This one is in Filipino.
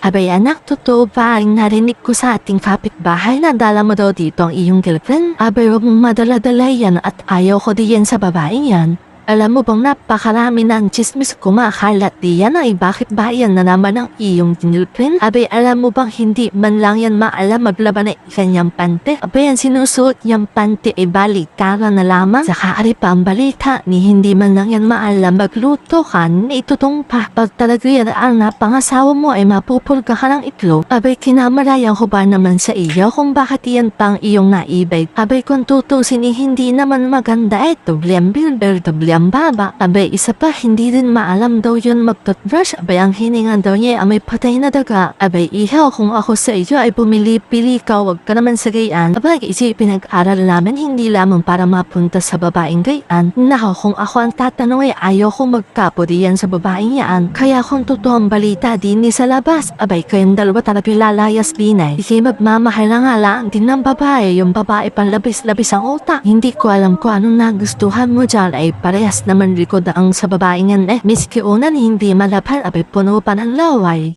Abay anak, totoo ba ang narinig ko sa ating kapitbahay na dala mo daw dito ang iyong girlfriend? Abay wag mong madala-dala yan at ayaw ko diyan sa babaeng yan. Alam mo bang napakarami na ang chismis kumakalat diyan ay bakit ba yan na naman ang iyong girlfriend? Abay alam mo bang hindi man lang yan maalam maglaban ng kanyang pante? Abay ang sinusuot niyang pante ay balikara na lamang. Saka ari pa ang balita ni hindi man lang yan maalam magluto ka na itutong pa. Pag talaga yan ang napangasawa mo ay mapupulga ka ng itlog. Abay kinamalayan ko ba naman sa iyo kung bakit yan pang iyong naibay? Abay kung tutusin eh, hindi naman maganda eh. Doblem bilber, doblem baba. Abay isa pa hindi din maalam daw yun magtutbrush. Abay ang hiningan daw niya ay may patay na daga. Abay ihaw kung ako sa iyo ay pumili-pili ka wag ka naman sa gayan. Abay isipin nag-aral namin hindi lamang para mapunta sa babaeng gayan. Nako kung ako ang tatanong ay ayaw kong magkapo diyan sa babaeng yan. Kaya kung totoo ang balita din ni sa labas, abay kayong dalawa talaga lalayas binay. Kasi magmamahal na nga lang din ng babae. Yung babae panlabis-labis ang utak. Hindi ko alam kung anong nagustuhan mo dyan ay parehas naman likod ang sa babaeng yan eh. Miski unan hindi malapal abay puno pa laway.